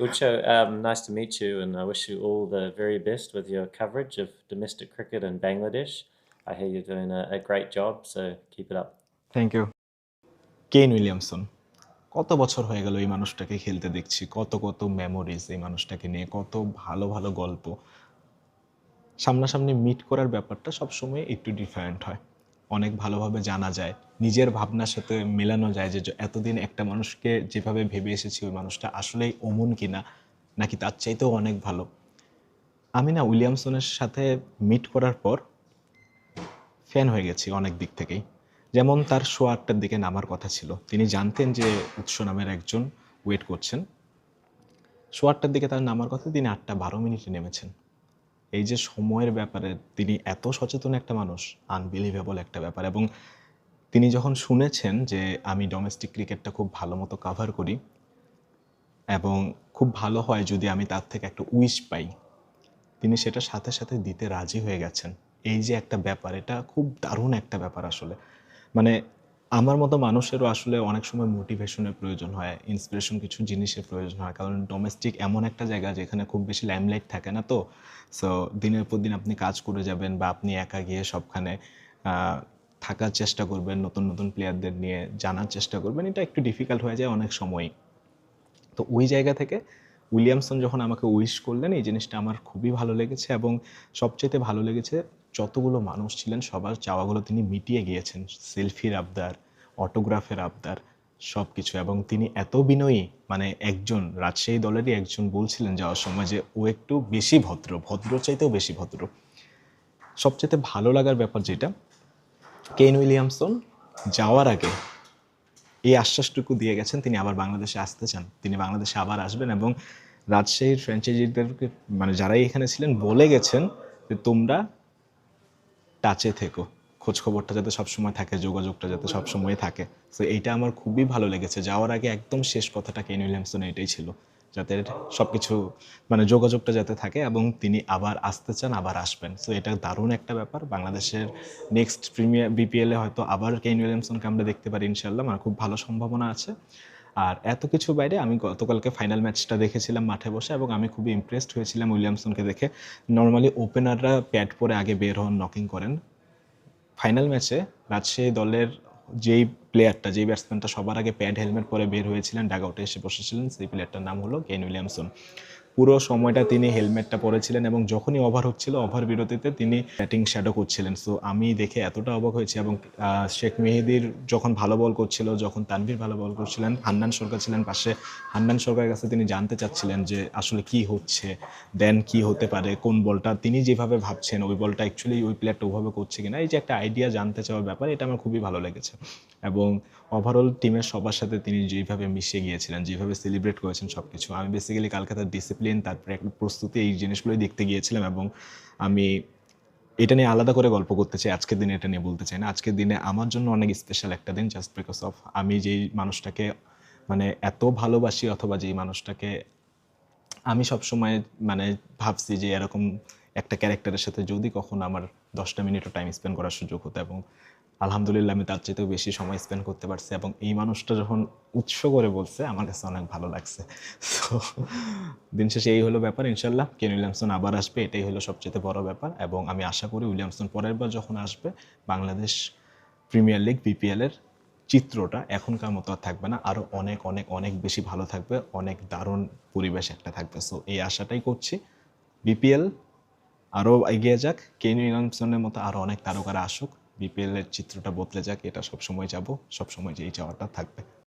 Ucho, um, nice to meet you, and I wish you all the very best with your coverage of domestic cricket in Bangladesh. I hear you're doing a, a great job, so keep it up. Thank you Kane Williamson কত বছর হয়ে গেল এই মানুষটাকে খেলতে দেখছি কত কত মেমোরিজ এই মানুষটাকে নিয়ে কত ভালো ভালো গল্প সামনাসামনি মিট করার ব্যাপারটা সবসময় একটু ডিফারেন্ট হয় অনেক ভালোভাবে জানা যায়। নিজের ভাবনার সাথে মেলানো যায় যে এতদিন একটা মানুষকে যেভাবে ভেবে এসেছি ওই মানুষটা আসলেই অমন কিনা, নাকি তার চাইতেও অনেক ভালো। আমি না উইলিয়ামসনের সাথে মিট করার পর ফ্যান হয়ে গেছি অনেক দিক থেকেই। যেমন তার শো আটটার দিকে নামার কথা ছিল। তিনি জানতেন যে উৎস নামের একজন ওয়েট করছেন। শো আটটার দিকে তার নামার কথা তিনি আটটা বারো মিনিটে নেমেছেন। এই যে সময়ের ব্যাপারে, তিনি এত সচেতন একটা মানুষ আনবিলিভেবল একটা ব্যাপার। এবং তিনি যখন শুনেছেন যে আমি ডোমেস্টিক ক্রিকেটটা খুব ভালো মতো কাভার করি, এবং খুব ভালো হয় যদি আমি তার থেকে একটা উইশ পাই, তিনি সেটা সাথে সাথে দিতে রাজি হয়ে গেছেন। এই যে একটা ব্যাপার, এটা খুব দারুণ একটা ব্যাপার আসলে। মানে আমার মতো মানুষেরও আসলে অনেক সময় মোটিভেশনের প্রয়োজন হয় ইন্সপিরেশন কিছু জিনিসের প্রয়োজন হয়। কারণ ডোমেস্টিক এমন একটা জায়গা যেখানে খুব বেশি লাইমলাইট থাকে না তো? সো দিনের পর দিন আপনি কাজ করে যাবেন বা আপনি একা গিয়ে সবখানে থাকার চেষ্টা করবেন, নতুন নতুন প্লেয়ারদের নিয়ে জানার চেষ্টা করবেন। এটা একটু ডিফিকাল্ট হয়ে যায় অনেক সময়ই। তো ওই জায়গা থেকে উইলিয়ামসন যখন আমাকে উইশ করলেন, এই জিনিসটা আমার খুবই ভালো লেগেছে এবং সবচেয়ে ভালো লেগেছে যতগুলো মানুষ ছিলেন, সবার চাওয়াগুলো তিনি মিটিয়ে গিয়েছেন। সেলফির আবদার, অটোগ্রাফের আবদার সব কিছু এবং তিনি এত বিনয়ী মানে একজন রাজশাহী দলেরই একজন বলছিলেন যাওয়ার সময় যে, ও একটু বেশি ভদ্র ভদ্র চাইতেও বেশি ভদ্র। সবচেয়ে ভালো লাগার ব্যাপার যেটা কেন উইলিয়ামসন যাওয়ার আগে এই আশ্বাসটুকু দিয়ে গেছেন, তিনি আবার বাংলাদেশে আসতে চান। তিনি বাংলাদেশে আবার আসবেন এবং রাজশাহীর ফ্র্যাঞ্চাইজিদেরকে মানে যারাই এখানে ছিলেন, বলে গেছেন যে, তোমরা টাচে থেকো। খোঁজখবরটা যাতে সবসময় থাকে যোগাযোগটা যাতে সবসময় থাকে। তো এইটা আমার খুবই ভালো লেগেছে। যাওয়ার আগে একদম শেষ কথাটা কেন উইলিয়ামসন এটাই ছিল যাতে সব কিছু মানে যোগাযোগটা যাতে থাকে এবং তিনি আবার আসতে চান আবার আসবেন। সো এটা দারুণ একটা ব্যাপার। বাংলাদেশের নেক্সট প্রিমিয়ার বিপিএলে হয়তো আবার কেন উইলিয়ামসনকে আমরা দেখতে পারি ইনশাল্লাহ আমার খুব ভালো সম্ভাবনা আছে। আর এত কিছু বাইরে আমি গতকালকে ফাইনাল ম্যাচটা দেখেছিলাম মাঠে বসে এবং আমি খুবই ইমপ্রেসড হয়েছিলাম উইলিয়ামসনকে দেখে। নর্মালি ওপেনাররা প্যাড পরে আগে বের হন নকিং করেন। ফাইনাল ম্যাচে রাজশাহী দলের যেই প্লেয়ারটা যেই ব্যাটসম্যানটা সবার আগে প্যাড হেলমেট পরে বের হয়েছিলেন ডাগ আউটে এসে বসেছিলেন, সেই প্লেয়ারটার নাম হলো কেন উইলিয়ামসন পুরো সময়টা তিনি হেলমেটটা পরেছিলেন এবং যখনই ওভার হচ্ছিল, ওভার বিরতিতে তিনি ব্যাটিং শ্যাডো করছিলেন সো আমি দেখে এতটা অবাক হয়েছি এবং শেখ মেহেদির যখন ভালো বল করছিল, যখন তানভীর ভালো বল করছিলেন, হান্নান সরকার ছিলেন পাশে, হান্নান সরকারের কাছে তিনি জানতে চাচ্ছিলেন যে আসলে কি হচ্ছে দেন কি হতে পারে, কোন বলটা, তিনি যেভাবে ভাবছেন, ওই বলটা অ্যাকচুয়ালি ওই প্লেয়ারটা ওভাবে করছে কিনা, এই যে একটা আইডিয়া জানতে চাওয়ার ব্যাপার, এটা আমার খুবই ভালো লেগেছে। এবং ওভারঅল টিমের সবার সাথে তিনি যেভাবে মিশে গিয়েছিলেন, যেভাবে সেলিব্রেট করেছেন সব কিছু আমি বেসিক্যালি কালকে তার ডিসিপ্লিন তারপরে একটা প্রস্তুতি এই জিনিসগুলোই দেখতে গিয়েছিলাম এবং আমি এটা নিয়ে আলাদা করে গল্প করতে চাই। আজকের দিনে এটা নিয়ে বলতে চাই না। আজকের দিনে আমার জন্য অনেক স্পেশাল একটা দিন জাস্ট বিকজ অফ আমি যেই মানুষটাকে মানে এত ভালোবাসি অথবা যেই মানুষটাকে আমি সব সময় মানে ভাবছি যে এরকম একটা ক্যারেক্টারের সাথে যদি কখনো আমার দশটা মিনিটও টাইম স্পেন্ড করার সুযোগ হতো এবং আলহামদুলিল্লাহ আমি তার চাইতেও বেশি সময় স্পেন্ড করতে পারছি এবং এই মানুষটা যখন উৎস করে বলছে, আমার কাছে অনেক ভালো লাগছে। সো দিন শেষে এই হলো ব্যাপার ইনশাল্লাহ কেন উইলিয়ামসন আবার আসবে, এটাই হলো সবচেয়ে বড় ব্যাপার এবং আমি আশা করি উইলিয়ামসন পরের বার যখন আসবে, বাংলাদেশ প্রিমিয়ার লিগ বিপিএলের চিত্রটা এখনকার মতো আর থাকবে না। আরও অনেক অনেক অনেক বেশি ভালো থাকবে, অনেক দারুণ পরিবেশ একটা থাকবে। সো এই আশাটাই করছি। বিপিএল আরও এগিয়ে যাক, কেন উইলিয়ামসনের মতো আরও অনেক তারকারা আসুক। বিপিএল এর চিত্রটা বদলে যাক এটা সবসময় যাব সবসময় যেই যাওয়াটা থাকবে।